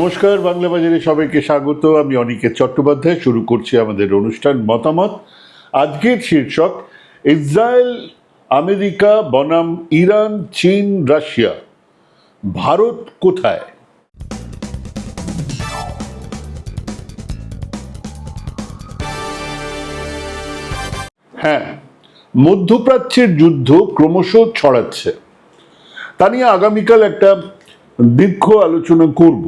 নমস্কার, বাংলা বাজারে সবাইকে স্বাগত। আমি অনিকেত চট্টোপাধ্যায়, শুরু করছি আমাদের অনুষ্ঠান মতামত। আজকের শীর্ষক, ইসরায়েল, আমেরিকা, বনাম, ইরান, চীন, রাশিয়া। ভারত কোথায়? হ্যাঁ মধ্যপ্রাচ্যের যুদ্ধ ক্রমশ ছড়াচ্ছে। তা নিয়ে আগামীকাল একটা দীর্ঘ আলোচনা করব।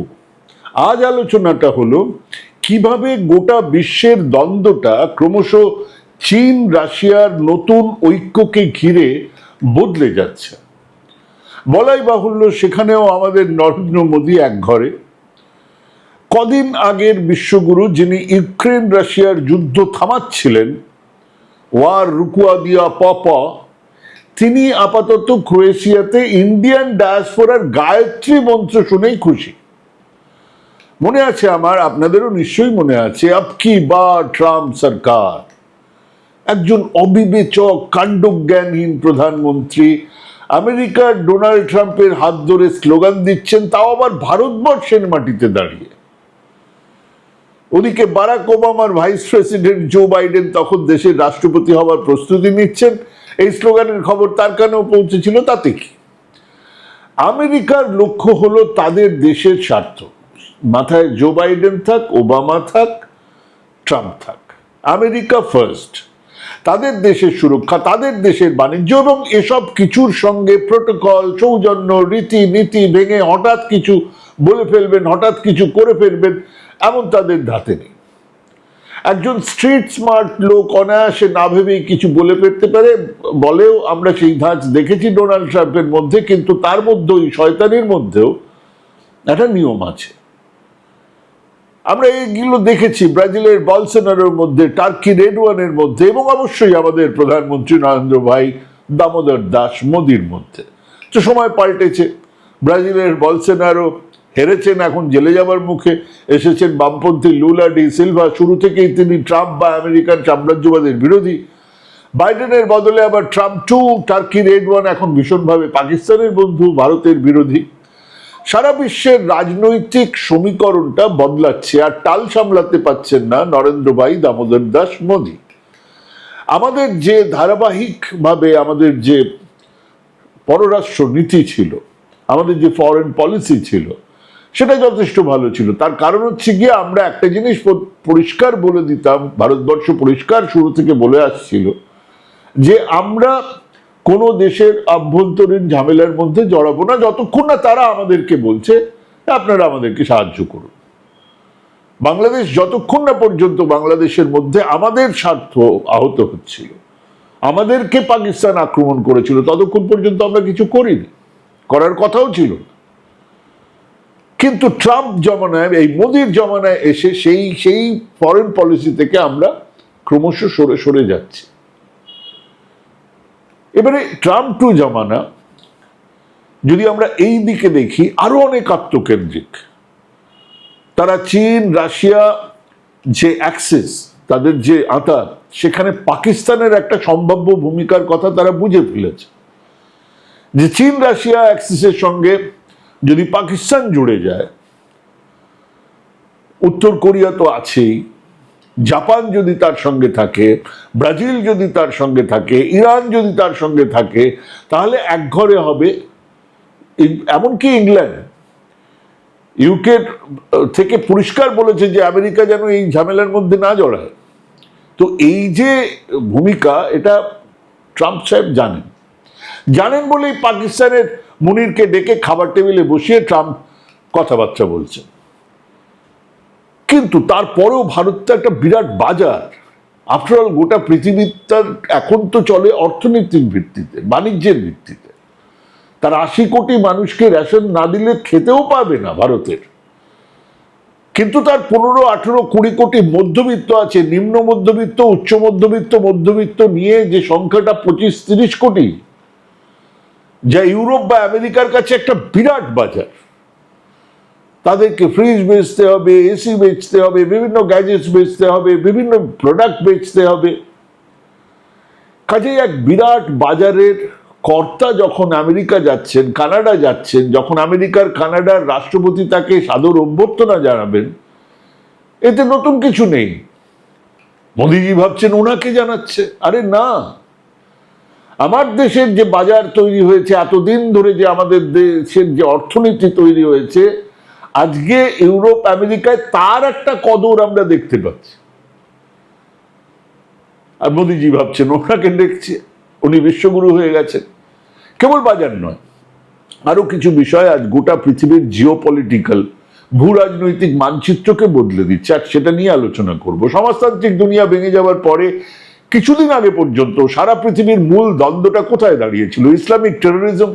আজ আলোচনাটা হলো, কীভাবে গোটা বিশ্বের দ্বন্দ্বটা ক্রমশ চীন, রাশিয়ার নতুন ঐক্যকে ঘিরে বদলে যাচ্ছে। বলাই বাহুল্য, সেখানেও আমাদের নরেন্দ্র মোদী এক ঘরে। কদিন আগের বিশ্বগুরু, যিনি ইউক্রেন, রাশিয়ার যুদ্ধ থামাচ্ছিলেন, ওয়ার রুকুয়া দিয়া পপ, তিনি আপাতত ক্রোয়েশিয়াতে ইন্ডিয়ান ডায়াসফোরার গায়ত্রী মন্ত্র শুনেই খুশি। মনে আছে আমার? আপনাদেরও নিশ্চয়ই মনে আছে। আপ কি বা ট্রাম্প সরকার? একজন অবিবেচক, কাণ্ডজ্ঞানহীন প্রধানমন্ত্রী। আমেরিকার ডোনাল্ড ট্রাম্পের হাত ধরে স্লোগান দিচ্ছেন, তাও আবার ভারতবর্ষের মাটিতে দাঁড়িয়ে। ওদিকে বারাক ওবামার ভাইস প্রেসিডেন্ট জো বাইডেন তখন দেশের রাষ্ট্রপতি হওয়ার প্রস্তুতি নিচ্ছেন। এই স্লোগানের খবর তার কানেও পৌঁছেছিল, তাতে কি? আমেরিকার লক্ষ্য হলো তাদের দেশের স্বার্থ। মাথায় জো বাইডেন থাক, ওবামা থাক, ট্রাম্প থাক। আমেরিকা ফার্স্ট তাদের দেশের সুরক্ষা, তাদের দেশের বাণিজ্য এবং এসব কিছুর সঙ্গে প্রোটোকল সৌজন্য রীতি নীতি ভেঙে হঠাৎ কিছু বলে ফেলবেন, হঠাৎ কিছু করে ফেলবেন, এমন তাদের ধাতে নেই। একজন স্ট্রিট স্মার্ট লোক অনায়াসে না ভেবেই কিছু বলে ফেলতে পারে, বলেও আমরা সেই ধাঁচ দেখেছি ডোনাল্ড ট্রাম্পের মধ্যে, কিন্তু তার মধ্যে ওই শয়তানির মধ্যেও একটা নিয়ম আছে। আমরা এইগুলো দেখেছি ব্রাজিলের বলসেনারোর মধ্যে, টার্কি রেডওয়ানের মধ্যে এবং অবশ্যই আমাদের প্রধানমন্ত্রী নরেন্দ্র ভাই দামোদর দাস মোদির মধ্যে। তো সময় পাল্টেছে। ব্রাজিলের বলসেনারো হেরেছেন এখন জেলে যাবার মুখে। এসেছেন বামপন্থী লুলা ডি সিলভা। শুরু থেকেই তিনি ট্রাম্প বা আমেরিকান সাম্রাজ্যবাদের বিরোধী। বাইডেনের বদলে আবার ট্রাম্প টু টার্কি রেড ওয়ান এখন ভীষণভাবে পাকিস্তানের বন্ধু, ভারতের বিরোধী। সারা বিশ্বের রাজনৈতিক সমীকরণটা বদলাচ্ছে আর টাল সামলাতে পাচ্ছেন না নরেন্দ্র ভাই দামোদর দাস মোদী। আমাদের যে ধারাবাহিকভাবে আমাদের যে পররাষ্ট্র নীতি ছিল, আমাদের যে ফরেন পলিসি ছিল, সেটা যথেষ্ট ভালো ছিল। তার কারণ হচ্ছে গিয়ে আমরা একটা জিনিস পরিষ্কার বলে দিতাম, ভারতবর্ষ পরিষ্কার শুরু থেকে বলে আসছিল যে আমরা কোনো দেশের আভ্যন্তরীণ ঝামেলার মধ্যে জড়াবো না, যতক্ষণ না তারা আমাদেরকে বলছে, আপনারা আমাদেরকে সাহায্য করুন। বাংলাদেশ যতক্ষণ না পর্যন্ত বাংলাদেশের মধ্যে আমাদের স্বার্থ আহত হচ্ছিল, আমাদেরকে পাকিস্তান আক্রমণ করেছিল, ততক্ষণ পর্যন্ত আমরা কিছু করিনি, করার কথাও ছিল কিন্তু ট্রাম্প জমানায়, এই মোদির জমানায় এসে সেই সেই ফরেন পলিসি থেকে আমরা ক্রমশ সরে সরে যাচ্ছি। এবারে ট্রাম্প টু জমানা, যদি আমরা এই দিকে দেখি, আরও অনেক আত্মকেন্দ্রিক। তারা চীন, রাশিয়া, যে অ্যাক্সেস, তাদের যে আতার, সেখানে পাকিস্তানের একটা সম্ভাব্য ভূমিকার কথা তারা বুঝে ফেলেছে। যে চীন, রাশিয়া, অ্যাক্সিসের সঙ্গে যদি পাকিস্তান জুড়ে যায়, উত্তর কোরিয়া তো আছেই জাপান যদি তার সঙ্গে থাকে, ব্রাজিল যদি তার সঙ্গে থাকে, ইরান যদি তার সঙ্গে থাকে, তাহলে একঘরে হবে ইং- এমনকি ইংল্যান্ড। ইউকে থেকে পরিষ্কার বলেছে যে আমেরিকা যেন এই ঝামেলার মধ্যে না জড়ায়। তো এই যে ভূমিকা, এটা ট্রাম্প সাহেব জানেন। জানেন বলেই পাকিস্তানের মুনিরকে ডেকে খাবার টেবিলে বসিয়ে ট্রাম্প কথাবার্তা বলছেন। কিন্তু তারপরেও ভারত তো একটা বিরাট বাজার। আফটারঅল গোটা পৃথিবীটার এখন তো চলে অর্থনৈতিক ভিত্তিতে, বাণিজ্যের ভিত্তিতে। তার আশি কোটি মানুষকে রেশন না দিলে খেতেও পাবে না ভারতের। কিন্তু তার পনেরো, আঠেরো, কুড়ি কোটি মধ্যবিত্ত আছে, নিম্ন মধ্যবিত্ত, উচ্চ মধ্যবিত্ত মধ্যবিত্ত নিয়ে যে সংখ্যাটা পঁচিশ, তিরিশ কোটি, যা ইউরোপ বা আমেরিকার কাছে একটা বিরাট বাজার। তাদেরকে ফ্রিজ বেচতে হবে এসি বেচতে হবে, বিভিন্ন গ্যাজেটস বেচতে হবে, বিভিন্ন প্রোডাক্ট বেচতে হবে। কাজেই এক বিরাট বাজারের কর্তা যখন আমেরিকা যাচ্ছেন, কানাডা যাচ্ছেন, যখন আমেরিকার কানাডার রাষ্ট্রপতি তাকে সাদর অভ্যর্থনা জানাবেন, এতে নতুন কিছু নেই। মোদিজি ভাবছেন ওনাকে জানাচ্ছে। আরে না। আমার দেশের যে বাজার তৈরি হয়েছে, এতদিন ধরে যে আমাদের দেশের যে অর্থনীতি তৈরি হয়েছে আজকে ইউরোপ, আমেরিকায় তার একটা কদর আমরা দেখতে পাচ্ছি। আর মোদিজি ভাবছেন, ওনাকে দেখছে, উনি বিশ্বগুরু হয়ে গেছেন। কেবল বাজার নয়, আরও কিছু বিষয় আজ গোটা পৃথিবীর জিও পলিটিক্যাল ভূ রাজনৈতিক মানচিত্রকে বদলে দিচ্ছে। আর সেটা নিয়ে আলোচনা করব। সমাজতান্ত্রিক দুনিয়া ভেঙে যাওয়ার পরে, কিছুদিন আগে পর্যন্ত সারা পৃথিবীর মূল দ্বন্দ্বটা কোথায় দাঁড়িয়েছিল? ইসলামিক টেরোরিজম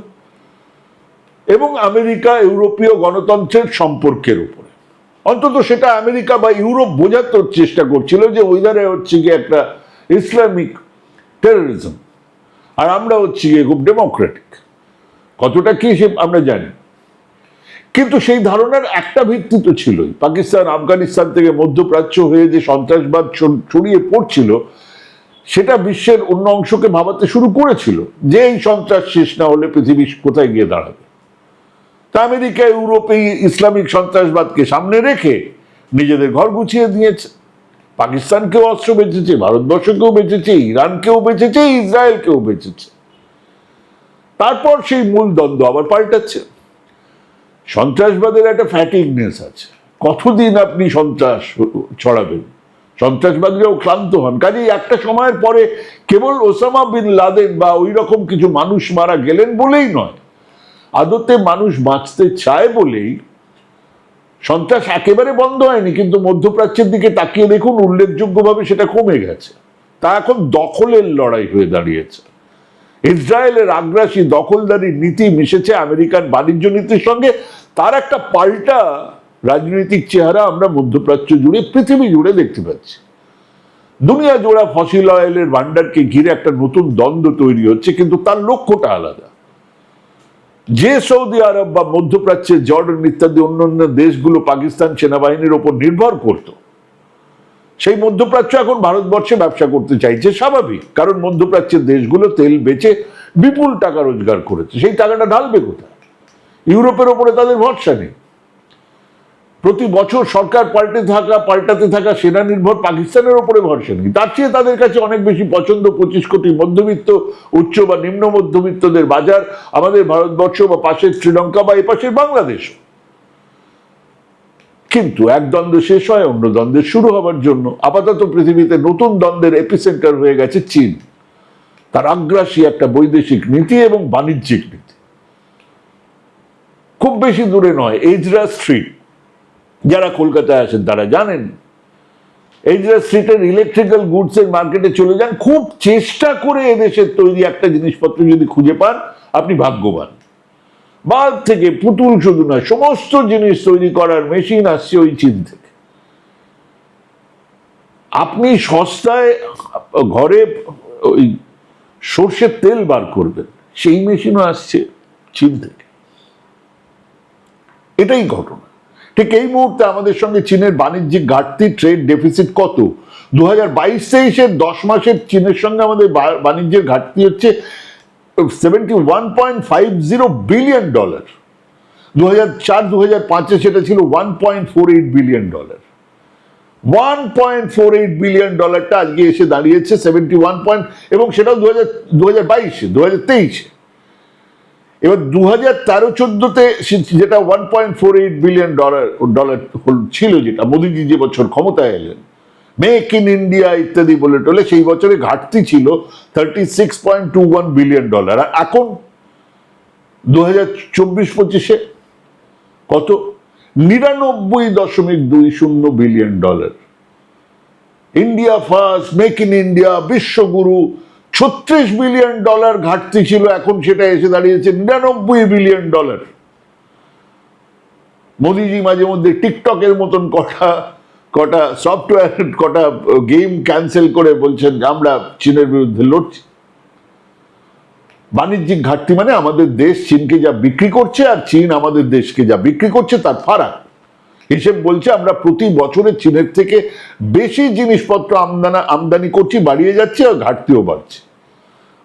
এবং আমেরিকা ইউরোপীয় গণতন্ত্রের সম্পর্কের উপরে। অন্তত সেটা আমেরিকা বা ইউরোপ বোঝাতে চেষ্টা করছিল যে ওইদারে হচ্ছে গিয়ে একটা ইসলামিক টেরোরিজম আর আমরা হচ্ছে গিয়ে খুব ডেমোক্রেটিক কতটা কি সে আমরা জানি। কিন্তু সেই ধারণার একটা ভিত্তি তো ছিলই। পাকিস্তান, আফগানিস্তান থেকে মধ্যপ্রাচ্য হয়ে যে সন্ত্রাসবাদ ছড়িয়ে পড়ছিল, সেটা বিশ্বের অন্য অংশকে ভাবাতে শুরু করেছিল যে এই সন্ত্রাস শেষ না হলে পৃথিবী কোথায় গিয়ে দাঁড়াবে। তা আমেরিকা, ইউরোপে ইসলামিক সন্ত্রাসবাদকে সামনে রেখে নিজেদের ঘর গুছিয়ে দিয়েছে। পাকিস্তানকেও অস্ত্র বেঁচেছে, ভারতবর্ষকেও বেঁচেছে, ইরানকেও বেঁচেছে, ইসরায়েলকেও বেঁচেছে। তারপর সেই মূল দ্বন্দ্ব আবার পাল্টাচ্ছে। সন্ত্রাসবাদের একটা ফ্যাটিকনেস আছে। কতদিন আপনি সন্ত্রাস ছড়াবেন? সন্ত্রাসবাদীরাও ক্লান্ত হন। কাজেই একটা সময়ের পরে কেবল ওসামা বিন লাদেন বা ওই রকম কিছু মানুষ মারা গেলেন বলেই নয়। আদতে মানুষ বাঁচতে চায় বলেই সন্ত্রাস একেবারে বন্ধ হয়নি, কিন্তু মধ্যপ্রাচ্যের দিকে তাকিয়ে দেখুন উল্লেখযোগ্যভাবে সেটা কমে গেছে। তা এখন দখলের লড়াই হয়ে দাঁড়িয়েছে। ইসরায়েলের আগ্রাসী দখলদারি নীতি মিশেছে আমেরিকান বাণিজ্য নীতির সঙ্গে। তার একটা পাল্টা রাজনৈতিক চেহারা আমরা মধ্যপ্রাচ্য জুড়ে, পৃথিবী জুড়ে দেখতে পাচ্ছি। দুনিয়া জোড়া ফসিল অয়েলের ভান্ডারকে ঘিরে একটা নতুন দ্বন্দ্ব তৈরি হচ্ছে, কিন্তু তার লক্ষ্যটা আলাদা। যে সৌদি আরব বা মধ্যপ্রাচ্যের জর্ডন ইত্যাদি অন্যান্য দেশগুলো পাকিস্তান সেনাবাহিনীর ওপর নির্ভর করত, সেই মধ্যপ্রাচ্য এখন ভারতবর্ষে ব্যবসা করতে চাইছে স্বাভাবিক, কারণ মধ্যপ্রাচ্যের দেশগুলো তেল বেচে বিপুল টাকা রোজগার করেছে, সেই টাকাটা ঢালবে কোথায়? ইউরোপের ওপরে তাদের ভরসা নেই। প্রতি বছর সরকার পাল্টে থাকা, পাল্টাতে থাকা সেনা নির্ভর পাকিস্তানের ওপরে ভরসা নেই তার চেয়ে তাদের কাছে অনেক বেশি পছন্দ পঁচিশ কোটি মধ্যবিত্ত, উচ্চ বা নিম্ন মধ্যবিত্তদের বাজার, আমাদের ভারতবর্ষ বা পাশের শ্রীলঙ্কা বা এপাশের বাংলাদেশ। কিন্তু এক দ্বন্দ্ব শেষ হয়, অন্য দ্বন্দ্বের শুরু হবার জন্য। আপাতত পৃথিবীতে নতুন দ্বন্দ্বের এপিসেন্টার হয়ে গেছে চীন। তার আগ্রাসী একটা বৈদেশিক নীতি এবং বাণিজ্যিক নীতি। খুব বেশি দূরে নয়, এজরা স্ট্রিট। যারা কলকাতায় আসেন, তারা জানেন। এজরা স্ট্রিটের ইলেকট্রিক্যাল গুডস এর মার্কেটে চলে যান, খুব চেষ্টা করে এদেশের তৈরি একটা জিনিসপত্র যদি খুঁজে পান, আপনি ভাগ্যবান। বাল্ব থেকে, পুতুল শুধু নয়, সমস্ত জিনিস তৈরি করার মেশিন আসছে ওই চীন থেকে। আপনি সস্তায় ঘরে ওই সর্ষের তেল বার করবেন, সেই মেশিনও আসছে চীন থেকে। এটাই ঘটনা। ঠিক এই মুহূর্তে আমাদের সঙ্গে চীনের বাণিজ্যিক ঘাটতি ট্রেড ডেফিসিট কত? দু হাজার বাইশ দশ মাসের চীনের সঙ্গে আমাদের বাণিজ্যের ঘাটতি হচ্ছে seventy one point five zero billion dollar দু হাজার চার পাঁচে সেটা ছিল one point four eight billion dollar one point four eight billion ডলারটা আজকে এসে দাঁড়িয়েছে সেভেন্টি ওয়ান পয়েন্ট এবং সেটা দু হাজার দু হাজার বাইশে দু হাজার তেইশে। এবার দু হাজার তেরো চোদ্দতে যেটা one point four eight billion dollar dollar ছিল যেটা, মোদীজি যে বছর ক্ষমতায় এলেন মেক ইন ইন্ডিয়া ইত্যাদি বলে টলে, সেই বছরে ঘাটতি ছিল thirty six point two one billion dollar আর এখন দু হাজার চব্বিশ পঁচিশে কত? নিরানব্বই দশমিক দুই শূন্য billion dollar India first make in India বিশ্বগুরু ছত্রিশ বিলিয়ন ডলার ঘাটতি ছিল, এখন সেটা এসে দাঁড়িয়েছে নিরানব্বই বিলিয়ন ডলার। মোদিজি মাঝে মধ্যে টিকটকের মতন কটা কটা সফটওয়্যার কটা গেম ক্যান্সেল করে বলছেন আমরা চীনের বিরুদ্ধে লড়ছি। বাণিজ্যিক ঘাটতি মানে আমাদের দেশ চীনকে যা বিক্রি করছে আর চীন আমাদের দেশকে যা বিক্রি করছে তার ফারাক। হিসেব বলছে আমরা প্রতি বছরে চীনের থেকে বেশি জিনিসপত্র আমদানা, আমদানি করছি, বাড়িয়ে যাচ্ছে আর ঘাটতিও বাড়ছে।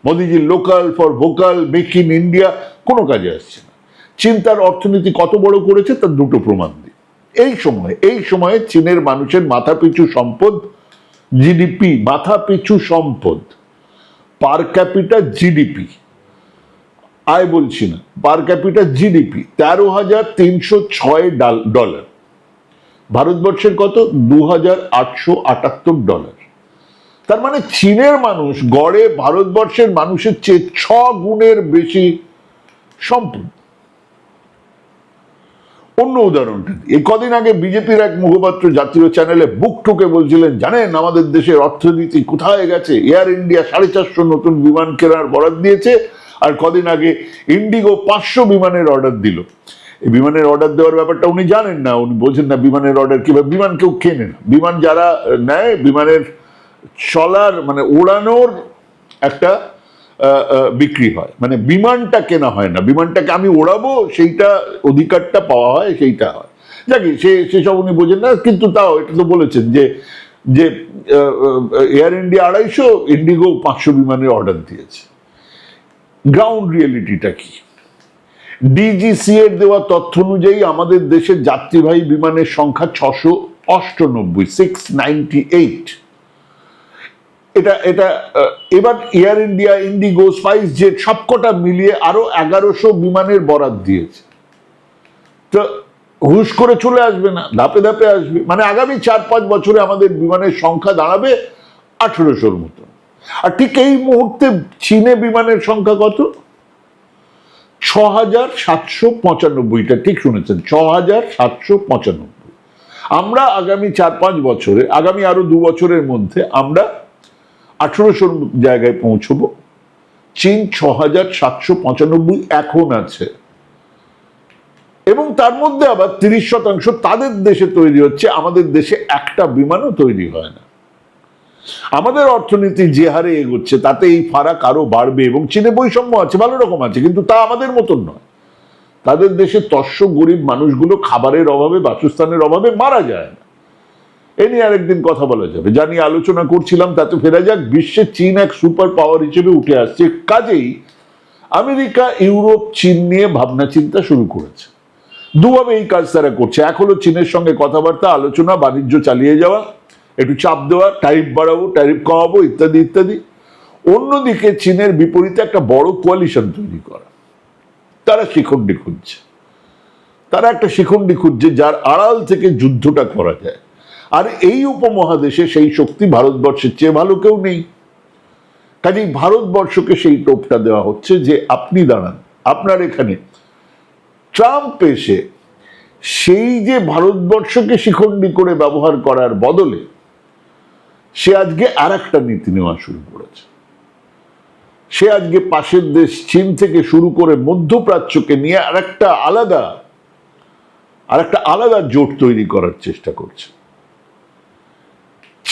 Modiji local for vocal make in India কোনো কাজে আসছে না। চীন তার অর্থনীতি কত বড় করেছে তার দুটো প্রমাণ দিই। এই সময়, এই সময়ে চীনের মানুষের মাথাপিছু সম্পদ জিডিপি মাথা পিছু সম্পদ পার ক্যাপিটা জিডিপি আয় বলছি না পার ক্যাপিটা জিডিপি তেরো হাজার তিনশো ছয় ডলার ভারতবর্ষের কত? দু হাজার আটশো আটাত্তর ডলার। তার মানে চীনের মানুষ গড়ে ভারতবর্ষের মানুষের চেয়ে ছ গুণের বেশি সম্পদ। অন্য উদাহরণটা। এই কদিন আগে বিজেপির এক মুখপাত্র জাতীয় চ্যানেলে বুক ঠুকে বলছিলেন, জানেন, আমাদের দেশের অর্থনীতি কোথায় গেছে? এয়ার ইন্ডিয়া সাড়ে চারশো নতুন বিমান কেনার বরাদ দিয়েছে আর কদিন আগে ইন্ডিগো পাঁচশো বিমানের অর্ডার দিল। এই বিমানের অর্ডার দেওয়ার ব্যাপারটা উনি জানেন না, উনি বোঝেন না, বিমানের অর্ডার কীভাবে বিমান কেউ কেনে না। বিমান যারা নেয়, বিমানের চলার মানে ওড়ানোর একটা বিক্রি হয়। মানে বিমানটা কেনা হয় না। বিমানটাকে আমি ওড়াবো, সেইটা অধিকারটা পাওয়া হয়, সেইটা হয়। যাকে, সে সেসব উনি বোঝেন না, কিন্তু তাও এটা তো বলেছেন যে যে এয়ার ইন্ডিয়া আড়াইশো ইন্ডিগো পাঁচশো বিমানের অর্ডার দিয়েছে। গ্রাউন্ড রিয়েলিটিটা কি? ডিজিসি এর দেওয়া তথ্য অনুযায়ী আমাদের দেশের যাত্রীবাহী বিমানের সংখ্যা ছশো অষ্টানব্বই সিক্স নাইনটি এইট এটা এটা এবার Air India IndiGo SpiceJet সবকটা মিলিয়ে আরও এগারোশো বিমানের বরাদ দিয়েছে। তো হুশ করে চলে আসবে না, ধাপে ধাপে আসবে। মানে আগামী চার পাঁচ বছরে আমাদের বিমানের সংখ্যা দাঁড়াবে আঠেরোশোর মতো আর ঠিক এই মুহূর্তে চীনে বিমানের সংখ্যা কত? ছ হাজার সাতশো পঁচানব্বইটা, ঠিক শুনেছেন ছ হাজার সাতশো পঁচানব্বই। আমরা আগামী চার পাঁচ বছরে, আগামী আরও দু বছরের মধ্যে আমরা আঠেরোশোর জায়গায় পৌঁছবো। চীন ছ হাজার সাতশো পঁচানব্বই এখন আছে। এবং তার মধ্যে আবার তিরিশ শতাংশ তাদের দেশে তৈরি হচ্ছে, আমাদের দেশে একটা বিমানও তৈরি হয় না। আমাদের অর্থনীতি যে হারে এগোচ্ছে, তাতে এই ফারাক আরও বাড়বে এবং চীনে বৈষম্য আছে, ভালো রকম আছে, কিন্তু তা আমাদের মতন নয়। তাদের দেশে তস্য গরিব মানুষগুলো খাবারের অভাবে, বাসস্থানের অভাবে মারা যায় এ নিয়ে আরেকদিন কথা বলা যাবে। যা নিয়ে আলোচনা করছিলাম তাতে ফেরা যাক বিশ্বে চীন এক সুপার পাওয়ার হিসেবে উঠে আসছে। কাজেই আমেরিকা, ইউরোপ, চীন নিয়ে ভাবনা চিন্তা শুরু করেছে। দুভাবে এই কাজ তারা করছে। এক হলো চীনের সঙ্গে কথাবার্তা, আলোচনা, বাণিজ্য চালিয়ে যাওয়া, একটু চাপ দেওয়া ট্যারিফ বাড়াবো ট্যারিফ কমাবো, ইত্যাদি ইত্যাদি। অন্যদিকে চীনের বিপরীতে একটা বড় কোয়ালিশন তৈরি করা। তারা শিখণ্ডি খুঁজছে। তারা একটা শিখণ্ডি খুঁজছে, যার আড়াল থেকে যুদ্ধটা করা যায়। আর এই উপমহাদেশে সেই শক্তি ভারতবর্ষের চেয়ে ভালো কেউ নেই। কাজেই ভারতবর্ষকে সেই টোপটা দেওয়া হচ্ছে যে আপনি দাঁড়ান, আপনার এখানে। ট্রাম্প এসে সেই যে ভারতবর্ষকে শিখণ্ডি করে ব্যবহার করার বদলে সে আজকে আর একটা নীতি নেওয়া শুরু করেছে। সে আজকে পাশের দেশ চীন থেকে শুরু করে মধ্যপ্রাচ্যকে নিয়ে আর একটা আলাদা আর একটা আলাদা জোট তৈরি করার চেষ্টা করছে।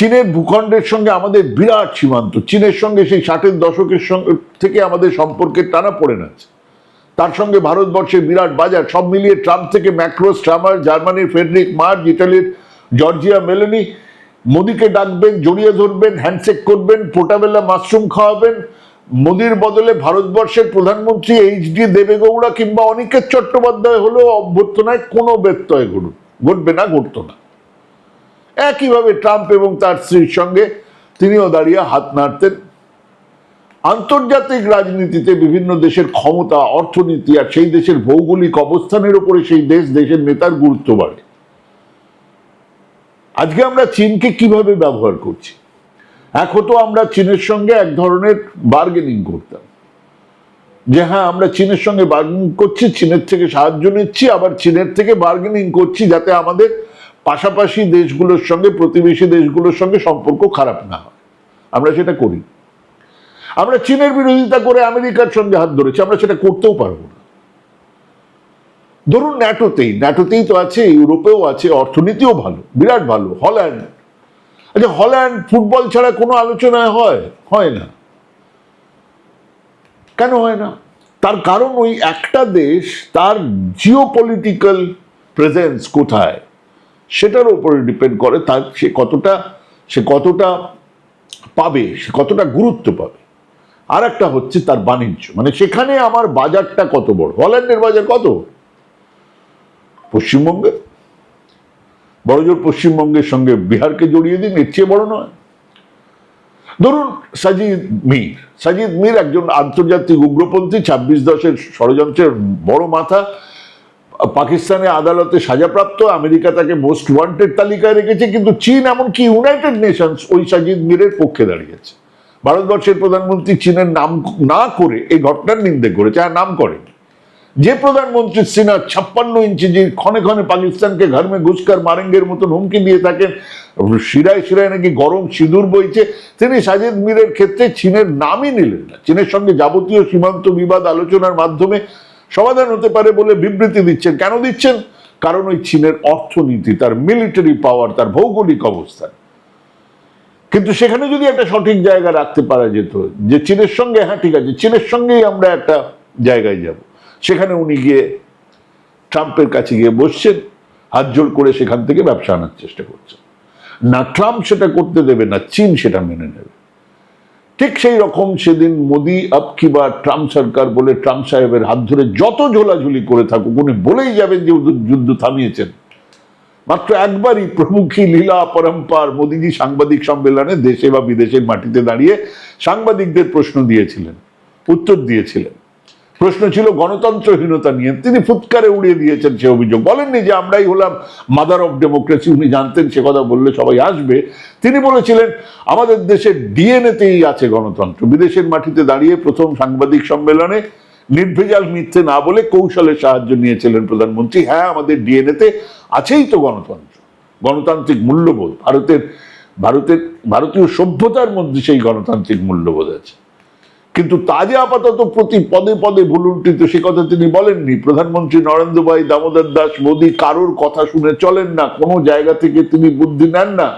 চীনের ভূখণ্ডের সঙ্গে আমাদের বিরাট সীমান্ত, চীনের সঙ্গে সেই ষাটের দশকের সঙ্গে, থেকে আমাদের সম্পর্কের টানা পড়ে আছে তার সঙ্গে ভারতবর্ষের বিরাট বাজার, সব মিলিয়ে ট্রাম্প থেকে ম্যাক্রোস ট্রামার, জার্মানির ফেডরিক মার্জ ইটালির জর্জিয়া মেলেনি, মোদিকে ডাকবেন, জড়িয়ে ধরবেন, হ্যান্ডশেক করবেন পোটাবেলা মাশরুম খাওয়াবেন, মোদির বদলে ভারতবর্ষের প্রধানমন্ত্রী এইচ ডি দেবেগৌড়া কিংবা অনিকেত চট্টোপাধ্যায় হলেও অভ্যর্থনায় কোনো ব্যত্যয় ঘটবে না, ঘটতো না। একইভাবে ট্রাম্প এবং তার স্ত্রীর সঙ্গে তিনিও দাঁড়িয়ে হাত নাড়তেন। আন্তর্জাতিক রাজনীতিতে বিভিন্ন দেশের ক্ষমতা, অর্থনীতি আর সেই দেশের ভৌগোলিক অবস্থানের উপরে সেই দেশ, দেশের নেতার গুরুত্ব বাড়ে। আজকে আমরা চীনকে কীভাবে ব্যবহার করছি? এক হতো আমরা চীনের সঙ্গে এক ধরনের বার্গেনিং করতাম। যে হ্যাঁ আমরা চীনের সঙ্গে বার্গেনিং করছি, চীনের থেকে সাহায্য নিচ্ছি, আবার চীনের থেকে বার্গেনিং করছি যাতে আমাদের পাশাপাশি দেশগুলোর সঙ্গে, প্রতিবেশী দেশগুলোর সঙ্গে সম্পর্ক খারাপ না হয়। আমরা সেটা করি। আমরা চীনের বিরোধিতা করে আমেরিকার সঙ্গে হাত ধরেছি, আমরা সেটা করতেও পারব না। ধরুন ন্যাটোতেই ন্যাটোতেই তো আছে, ইউরোপেও আছে, অর্থনীতিও ভালো, বিরাট ভালো, হল্যান্ড। আচ্ছা হল্যান্ড ফুটবল ছাড়া কোনো আলোচনায় হয়? হয় না। কেন হয় না? তার কারণ ওই একটা দেশ, তার জিও পলিটিক্যাল প্রেজেন্স কোথায়? সেটার উপরে ডিপেন্ড করে তার সে কতটা সে কতটা পাবে, সে কতটা গুরুত্ব পাবে। আর একটা হচ্ছে তার বাণিজ্য। মানে সেখানে আমার বাজারটা কত বড়? হল্যান্ডের বাজার কত? পশ্চিমবঙ্গে বড়জোর পশ্চিমবঙ্গের সঙ্গে বিহারকে জড়িয়ে দিন, এর চেয়ে বড় নয়। ধরুন সাজিদ মীর। সাজিদ মীর একজন আন্তর্জাতিক উগ্রপন্থী, ছাব্বিশ দশের ষড়যন্ত্রের বড় মাথা পাকিস্তানে আদালতে সাজাপ্রাপ্ত, আমেরিকা তাকে মোস্ট ওয়ান্টেড তালিকায় রেখেছে, কিন্তু চীন এমনকি ইউনাইটেড নেশনস ওই সাজিদ মীরের পক্ষে দাঁড়িয়েছে। ভারতবর্ষের প্রধানমন্ত্রী চীনের নাম না করে এই ঘটনার নিন্দে করেছে, আর নাম করেনি। যে প্রধানমন্ত্রী সিনহা ছাপ্পান্ন ইঞ্চি যে ক্ষণে ক্ষণে পাকিস্তানকে ঘর মে ঘুষকার মারেঙ্গের মতন হুমকি দিয়ে থাকেন, শিরায় শিরায় নাকি গরম সিঁদুর বইছে, তিনি সাজিদ মীরের ক্ষেত্রে চীনের নামই নিলেন না। চীনের সঙ্গে যাবতীয় সীমান্ত বিবাদ আলোচনার মাধ্যমে সমাধান হতে পারে বলে বিবৃতি দিচ্ছেন। কেন দিচ্ছেন? কারণ ওই চীনের অর্থনীতি, তার মিলিটারি পাওয়ার তার ভৌগোলিক অবস্থান। কিন্তু সেখানে যদি একটা সঠিক জায়গা রাখতে পারা যেত, যে চীনের সঙ্গে হ্যাঁ ঠিক আছে, চীনের সঙ্গেই আমরা একটা জায়গায় যাব। সেখানে উনি গিয়ে ট্রাম্পের কাছে গিয়ে বসছেন, হাত জোর করে সেখান থেকে ব্যবসা আনার চেষ্টা করছেন। না ট্রাম্প সেটা করতে দেবে, না চীন সেটা মেনে নেবে। ঠিক সেই রকম সেদিন মোদি আপ কি বা ট্রাম্প সরকার বলে ট্রাম্প সাহেবের হাত ধরে যত ঝোলাঝুলি করে থাকুক, উনি বলেই যাবেন যে যুদ্ধ থামিয়েছেন। মাত্র একবারই প্রমুখী লীলা পরম্পার মোদিজি সাংবাদিক সম্মেলনে দেশে বা বিদেশের মাটিতে দাঁড়িয়ে সাংবাদিকদের প্রশ্ন দিয়েছিলেন, উত্তর দিয়েছিলেন। প্রশ্ন ছিল গণতন্ত্রহীনতা নিয়ে। তিনি ফুৎকারে উড়িয়ে দিয়েছেন সে অভিযোগ। বলেননি যে আমরাই হলাম মাদার অফ ডেমোক্রেসি উনি জানতেন সে কথা বললে সবাই আসবে। তিনি বলেছিলেন, আমাদের দেশের ডিএনএতেই আছে গণতন্ত্র। বিদেশের মাটিতে দাঁড়িয়ে প্রথম সাংবাদিক সম্মেলনে নির্ভেজাল মিথ্যে না বলে কৌশলের সাহায্য নিয়েছিলেন প্রধানমন্ত্রী। হ্যাঁ আমাদের ডিএনএতে আছেই তো গণতন্ত্র। গণতান্ত্রিক মূল্যবোধ। ভারতের ভারতের, ভারতীয় সভ্যতার মধ্যে সেই গণতান্ত্রিক মূল্যবোধ আছে। কিন্তু তা যে আপাতত প্রতি পদে পদে ভুলুন্ঠিত সে কথা তিনি বলেননি। প্রধানমন্ত্রী নরেন্দ্র ভাই দামোদর দাস মোদী কারোর কথা শুনে চলেন না। কোনো জায়গা থেকে তিনি বুদ্ধি নেন না।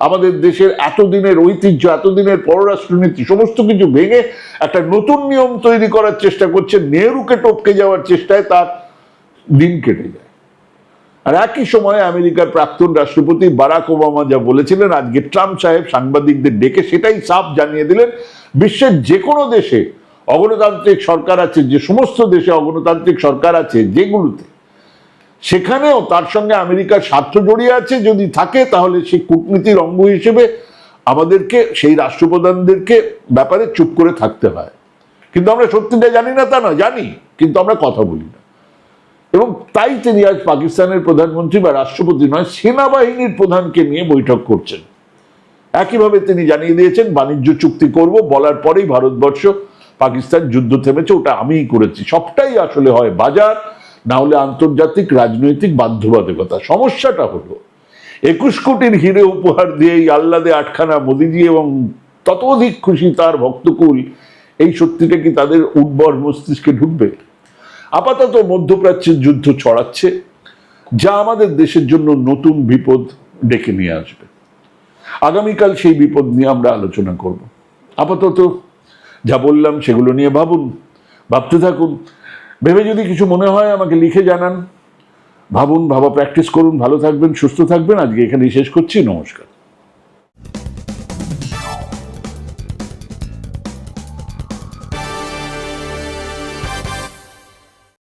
আমাদের দেশের এতদিনের ঐতিহ্য, এতদিনের পররাষ্ট্রনীতি, সমস্ত কিছু ভেঙে একটা নতুন নিয়ম তৈরি করার চেষ্টা করছে। নেহরুকে টপকে যাওয়ার চেষ্টায় তার দিন কেটে যায়। আর একই সময়ে আমেরিকার প্রাক্তন রাষ্ট্রপতি বারাক ওবামা যা বলেছিলেন, আজকে ট্রাম্প সাহেব সাংবাদিকদের ডেকে সেটাই সাফ জানিয়ে দিলেন, বিশ্বের যে কোনো দেশে অগণতান্ত্রিক সরকার আছে, যে সমস্ত দেশে অগণতান্ত্রিক সরকার আছে যেগুলোতে, সেখানেও তার সঙ্গে আমেরিকার স্বার্থ জড়িয়ে আছে, যদি থাকে তাহলে সেই কূটনীতির অঙ্গ হিসেবে আমাদেরকে, সেই রাষ্ট্রপ্রধানদেরকে ব্যাপারে চুপ করে থাকতে হয়। কিন্তু আমরা সত্যিটা জানি না তা না জানি, কিন্তু আমরা কথা বলি না। এবং তাই তিনি আজ পাকিস্তানের প্রধানমন্ত্রী বা রাষ্ট্রপতি নয়, সেনাবাহিনীর প্রধানকে নিয়ে বৈঠক করছেন। একইভাবে তিনি জানিয়ে দিয়েছেন, বাণিজ্য চুক্তি করব, বলার পরেই ভারতবর্ষ পাকিস্তান যুদ্ধ থেমেছে, ওটা আমিই করেছি। সবটাই আসলে হয় বাজার, না হলে আন্তর্জাতিক রাজনৈতিক বাধ্যবাধকতা। সমস্যাটা হলো, একুশ কোটির হিরে উপহার দিয়ে এই আহ্লাদে আটখানা মোদিজি এবং ততোধিক খুশি তার ভক্তকুল, এই সত্যিটা কি তাদের উর্বর মস্তিষ্কে ঢুকবে? আপাতত মধ্যপ্রাচ্যের যুদ্ধ ছড়াচ্ছে, যা আমাদের দেশের জন্য নতুন বিপদ ডেকে নিয়ে আসবে। আগামীকাল সেই বিপদ নিয়ে আমরা আলোচনা করব। আপাতত যা বললাম সেগুলো নিয়ে ভাবুন, ভাবতে থাকুন। ভেবে যদি কিছু মনে হয় আমাকে লিখে জানান। ভাবুন, ভাবা প্র্যাকটিস করুন। ভালো থাকবেন, সুস্থ থাকবেন। আজকে এখানেই শেষ করছি। নমস্কার।